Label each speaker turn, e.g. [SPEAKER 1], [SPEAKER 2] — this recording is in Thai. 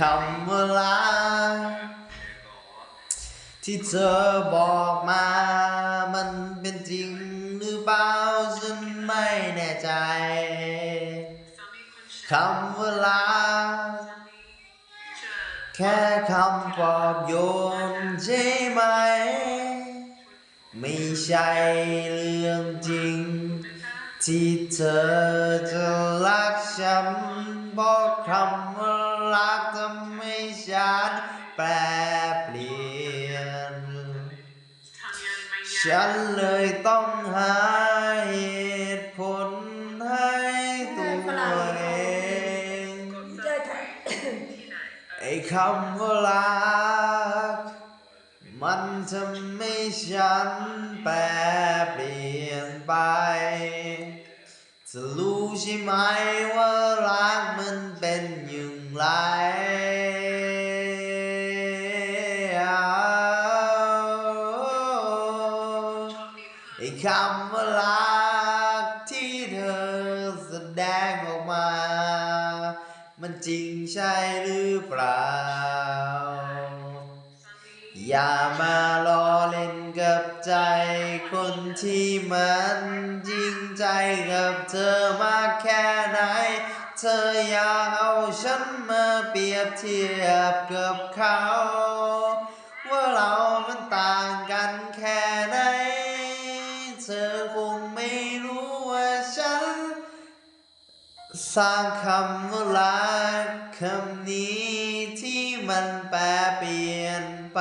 [SPEAKER 1] คำว่าที่เธอบอกมา มันเป็นจริงหรือเปล่าฉันไม่แน่ใจคำว่าแค่คำปลอบโยนใช่ไหม ไม่ใช่เรื่องจริง ที่เธอจะรักฉันบอกคำว่ารักทำให้ฉันแปรเปลี่ยน ฉันเลยต้องหาเหตุผลให้ตัวเอง
[SPEAKER 2] เจ้าไทย
[SPEAKER 1] ไอ้คำว่ารัก มันทำให้ฉันแปรเปลี่ยนไปจะรู้ใช่ไหมว่ารัก คำว่ารักที่เธอแสดงออกมา มันจริงใช่หรือเปล่า อย่ามาล้อเล่นกับใจคนที่มันจริงใจกับเธอมากแค่ไหน เธออย่าเอาฉันมาเปรียบเทียบกับเขา ว่าเรามันต่างกันแค่ไหน สร้างคำว่ารักคำนี้ที่มันแปรเปลี่ยนไป